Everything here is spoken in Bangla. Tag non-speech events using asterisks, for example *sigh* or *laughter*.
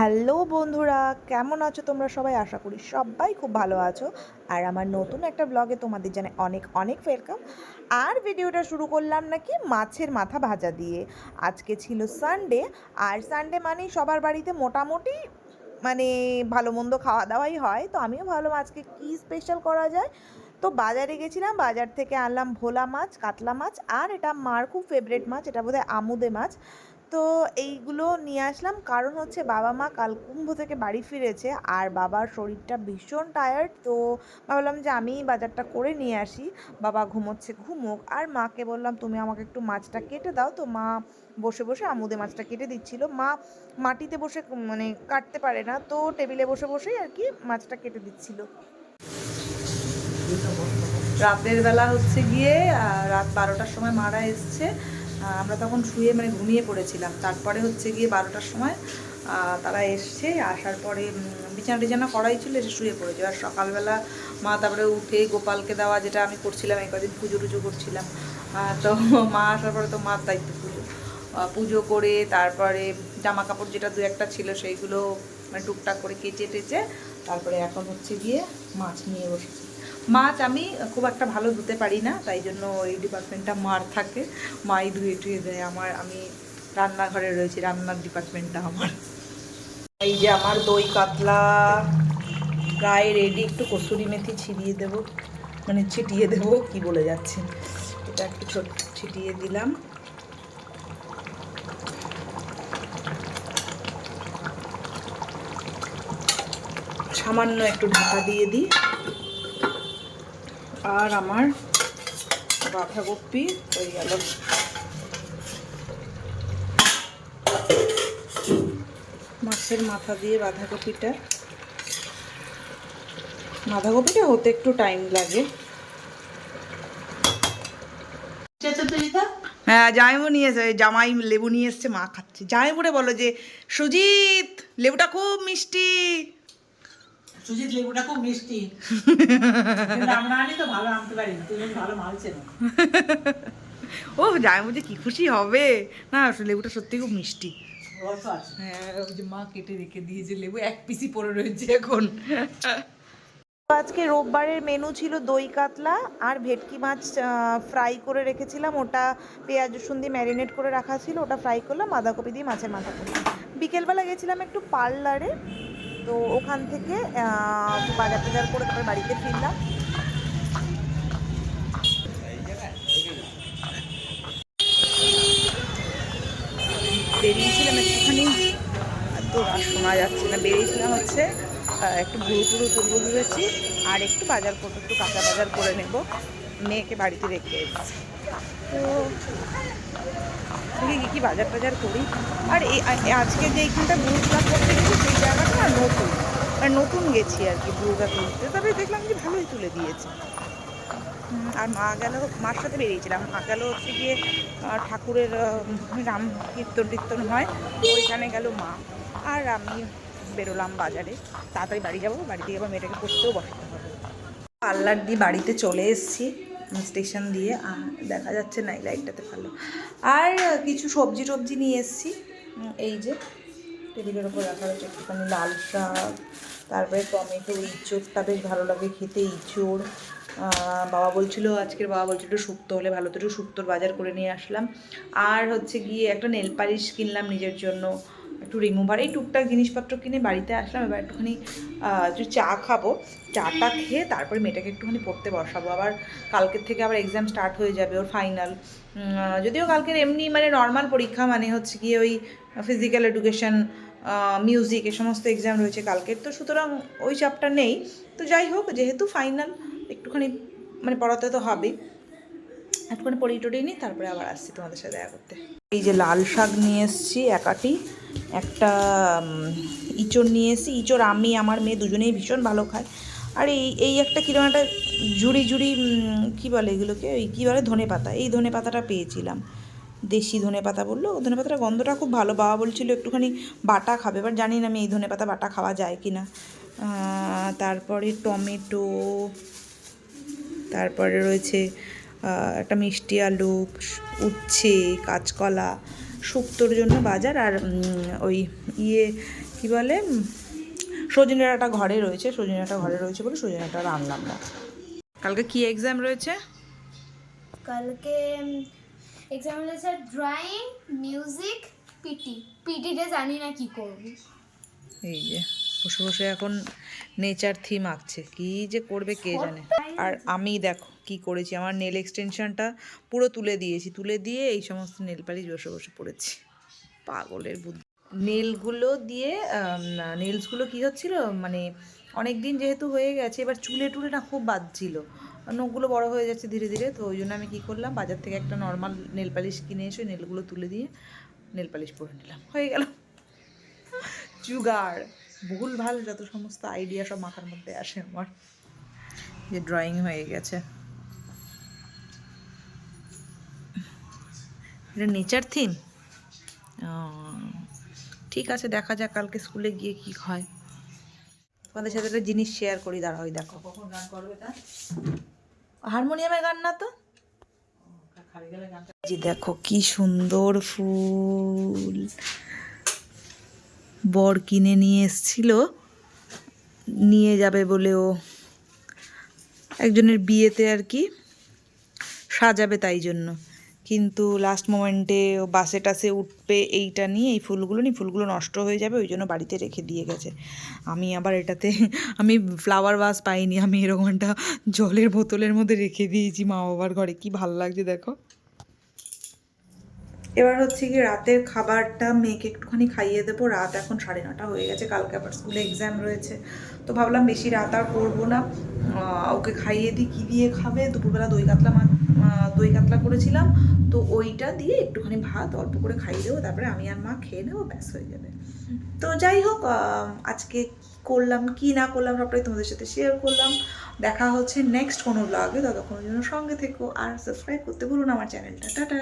হ্যালো বন্ধুরা, কেমন আছো তোমরা সবাই? আশা করি সবাই খুব ভালো আছো। আর আমার নতুন একটা ব্লগে তোমাদের জানে অনেক অনেক ওয়েলকাম আর ভিডিওটা শুরু করলাম নাকি মাছের মাথা ভাজা দিয়ে। আজকে ছিল সানডে আর সানডে মানেই সবার বাড়িতে মোটামুটি মানে ভালো মন্দ খাওয়া দাওয়াই হয়। তো আমিও ভাবলাম আজকে কী স্পেশাল করা যায়? তো বাজারে গেছিলাম, বাজার থেকে আনলাম ভোলা মাছ, কাতলা মাছ, আর এটা মার খুব ফেভারেট মাছ, এটা বোধহয় আমুদে মাছ। তো এইগুলো নিয়ে আসলাম। কারণ হচ্ছে বাবা মা কালকুম্ভ থেকে বাড়ি ফিরেছে আর বাবার শরীরটা ভীষণ টায়ার্ড তো ভাবলাম যে আমি বাজারটা করে নিয়ে আসি। বাবা ঘুমোচ্ছে, ঘুমোক। আর মাকে বললাম, তুমি আমাকে একটু মাছটা কেটে দাও। তো মা বসে বসে আমুদে মাছটা কেটে দিচ্ছিল। মা মাটিতে বসে মানে কাটতে পারে না, তো টেবিলে বসে, বসেই আর কি মাছটা কেটে দিচ্ছিল। রাতের বেলা হচ্ছে গিয়ে রাত বারোটার সময় মারা এসছে। আমরা তখন শুয়ে মানে ঘুমিয়ে পড়েছিলাম। তারপরে হচ্ছে গিয়ে বারোটার সময় তারা এসছে, আসার পরে বিছানা টিছানা করাই ছিল, এসে শুয়ে পড়েছে। আর সকালবেলা মা তারপরে উঠে গোপালকে দেওয়া, যেটা আমি করছিলাম, এই কদিন পুজো টুজো করছিলাম। তো মা আসার পরে তো মার দায়িত্ব পুজো। পুজো করে তারপরে জামা কাপড় যেটা দু একটা ছিল, সেইগুলো মানে টুকটাক করে কেচে টেচে তারপরে এখন হচ্ছে গিয়ে মাছ নিয়ে বসেছি। মাছ আমি খুব একটা ভালো ধুতে পারি না, তাই জন্য এই ডিপার্টমেন্টটা মার থাকে। মাই ধুয়ে টুয়ে দেয় আমার, আমি রান্নাঘরে রয়েছি, রান্নার ডিপার্টমেন্টটা আমার। এই যে আমার দই কাতলা প্রায় রেডি একটু কসুরি মেথি ছিটিয়ে দেব মানে ছিটিয়ে দেব, কি বলে যাচ্ছি এটা একটু ছোট ছিটিয়ে দিলাম। সামান্য একটু ঢাকা দিয়ে দিই। আর আমার বাঁধাকপি হয়ে গেল। মাছের মাথা দিয়ে বাঁধাকপিটা। বাঁধাকপিটা হতে একটু টাইম লাগে। হ্যাঁ জামাইবু নিয়ে এসে জামাই লেবু নিয়ে এসছে, মা খাচ্ছে। জামাইবুরে বলো যে, সুজিত, লেবুটা খুব মিষ্টি। সুজিত লেবুটা খুব মিষ্টি। আমরা আনি তো ভালো আনতে পারি তুমি ভালো মাল চেনো। ও জামাইবু যে কি খুশি হবে। না লেবুটা সত্যি খুব মিষ্টি। হ্যাঁ ওই যে মা কেটে রেখে দিয়েছে লেবু এক পিসি পড়ে রয়েছে এখন। আজকে রোববারের মেনু ছিল দই কাতলা আর ভেটকি মাছ ফ্রাই করে রেখেছিলাম। ওটা পেঁয়াজ রসুন দিয়ে ম্যারিনেট করে রাখা ছিল। ওটা ফ্রাই করলাম বাঁধাকপি দিয়ে মাছের মাথা করলাম। বিকেলবেলা গেছিলাম একটু পার্লারে। তো ওখান থেকে বাজার টাজার করে তারপর বাড়িতে ফিরলাম। বেরিয়েছিলাম একটুখানি তো শোনা যাচ্ছে না বেরিয়েছিলাম হচ্ছে একটু ঘুরু টুরু তুলবো ভেবেছি আর একটু বাজার করব একটু কাঁচা বাজার করে নেব। মেয়েকে বাড়িতে রেখে এসেছি। তো দেখি কী কী বাজার টাজার করি। আর আজকে যে এইখানটা ব্লুটা করতে গেছি, সেই জায়গাটা না নতুন। আর নতুন গেছি আর কি ব্লুটা তুলতে। তবে দেখলাম যে ভালোই তুলে দিয়েছে। আর মা গেল, মার সাথে বেরিয়েছিলাম। মা গেল হচ্ছে গিয়ে ঠাকুরের রাম কীর্তন টীর্তন হয়। ওইখানে গেল মা। আর আমি বেরোলাম বাজারে। তাড়াতাড়ি বাড়ি যাব। বাড়ি থেকে আবার মেয়েটাকে পড়তেও বসাতে হবে। পার্লার দিয়ে বাড়িতে চলে এসেছি স্টেশন দিয়ে, আর দেখা যাচ্ছে না এই লাইটটাতে ভালো। আর কিছু সবজি টবজি নিয়ে এসেছি এই যে টেবিলের ওপর রাখা রয়েছে একটুখানি লাল শাক, তারপরে টমেটো ইঁচড়টা বেশ ভালো লাগে খেতে, ইঁচড়। বাবা বলছিল, আজকের বাবা বলছিল শুক্তো হলে ভালো, তো একটু শুক্তোর বাজার করে নিয়ে আসলাম। আর হচ্ছে গিয়ে একটা নেল পালিশ কিনলাম নিজের জন্য একটু রিমুভার এই টুকটাক জিনিসপত্র কিনে বাড়িতে আসলাম, এবার একটুখানি চা খাব। চাটা খেয়ে তারপরে মেয়েটাকে একটুখানি পড়তে বসাবো। আবার কালকের থেকে আবার এক্সাম স্টার্ট হয়ে যাবে ওর ফাইনাল যদিও কালকের এমনি মানে নর্মাল পরীক্ষা মানে হচ্ছে গিয়ে ওই ফিজিক্যাল এডুকেশন মিউজিক এ সমস্ত এক্সাম রয়েছে কালকের। তো সুতরাং ওই চাপটা নেই। তো যাই হোক, যেহেতু ফাইনাল একটুখানি মানে পড়াতে তো হবেই। একটুখানি পড়িয়ে টড়িয়ে নিই, তারপরে আবার আসছি তোমাদের সাথে দেখা করতে। এই যে লাল শাক নিয়ে এসেছি একাটি, একটা ইঁচড় নিয়ে এসেছি। ইঁচড় আমি, আমার মেয়ে দুজনেই ভীষণ ভালো খায়। আর এই এই একটা কীরকম একটা ঝুড়ি ঝুড়ি কী বলে এগুলোকে? ওই কী বলে? ধনে পাতা। এই ধনে পাতাটা পেয়েছিলাম। দেশি ধনে পাতা বলল। ধনে পাতাটা গন্ধটা খুব ভালো। বাবা বলছিল একটুখানি বাটা খাবে। এবার জানি না আমি এই ধনে পাতা, বাটা খাওয়া যায় কি না তারপরে টমেটো, তারপরে রয়েছে একটা মিষ্টি আলু উচ্ছে কাঁচকলা শুক্তোর জন্য বাজার আর ওই ইয়ে কি বলে সজনে ডাঁটা ঘরে রয়েছে সজনে ডাঁটা ঘরে রয়েছে বলে সজনে ডাঁটা আর আনলাম না। কালকে কি এক্সাম রয়েছে? কালকে এক্সাম রয়েছে ড্রয়িং মিউজিক পিটি পিটিতে জানি না কি করব। এই যে। বসে বসে এখন নেচার থিম আঁকছে। কি যে করবে কে জানে? আর আমি দেখো কি করেছি আমার নেল এক্সটেনশনটা পুরো তুলে দিয়েছি তুলে দিয়ে এই সমস্ত নেল পালিশ বসে বসে পড়েছি। পাগলের বুদ্ধি। নেলগুলো দিয়ে নেলসগুলো কি হচ্ছিল মানে অনেক দিন যেহেতু হয়ে গেছে এবার চুলে টুলে না খুব বাজছিল। নখগুলো বড় হয়ে যাচ্ছে ধীরে ধীরে তো ওই জন্য আমি কী করলাম বাজার থেকে একটা নর্মাল নেল পালিশ কিনে এসে নেলগুলো তুলে দিয়ে নেল পালিশ পরে নিলাম। হয়ে গেল। *laughs* জুগাড় ভুল ভালো যত সমস্ত আইডিয়া সব মাথার মধ্যে আসে আমার। যে ড্রয়িং হয়ে গেছে। এটা নেচার থিম ঠিক আছে দেখা যাক কালকে স্কুলে গিয়ে কি হয়। তোমাদের সাথে একটা জিনিস শেয়ার করি দাঁড়াও ওই দেখো। কখন গান করবে তা হারমোনিয়ামে গান না তো? দেখো কি সুন্দর ফুল। বর কিনে নিয়ে এসছিল, নিয়ে যাবে বলে ও একজনের বিয়েতে আর কি সাজাবে তাই জন্য। কিন্তু লাস্ট মোমেন্টে বাসে টাসে উঠবে এইটা নিয়ে, এই ফুলগুলো নিয়ে, ফুলগুলো নষ্ট হয়ে যাবে, ওই জন্য বাড়িতে রেখে দিয়ে গেছে। আমি আবার এটাতে, আমি ফ্লাওয়ার ভাস পাইনি, আমি এরকম একটা জলের বোতলের মধ্যে রেখে দিয়েছি মা বাবার ঘরে, কি ভালো লাগছে দেখো। এবার হচ্ছে কি রাতের খাবারটা মেয়েকে একটুখানি খাইয়ে দেবো। রাত এখন সাড়ে নটা হয়ে গেছে, কালকে আবার স্কুলে এক্সাম রয়েছে। তো ভাবলাম বেশি রাত আর করব না। ওকে খাইয়ে দিই, কী দিয়ে খাবে? দুপুরবেলা দই কাতলা দই কাতলা করেছিলাম। তো ওইটা দিয়ে একটুখানি ভাত অল্প করে খাইয়ে দেবো, তারপরে আমি আর মা খেয়ে নেব, ব্যাস হয়ে যাবে। তো যাই হোক আজকে কি করলাম, কি না করলাম সবটাই তোমাদের সাথে শেয়ার করলাম। দেখা হচ্ছে নেক্সট কোনো ব্লগে ততক্ষণের জন্য সঙ্গে থেকো আর সাবস্ক্রাইব করতে ভুলো না আমার চ্যানেলটা টাটা!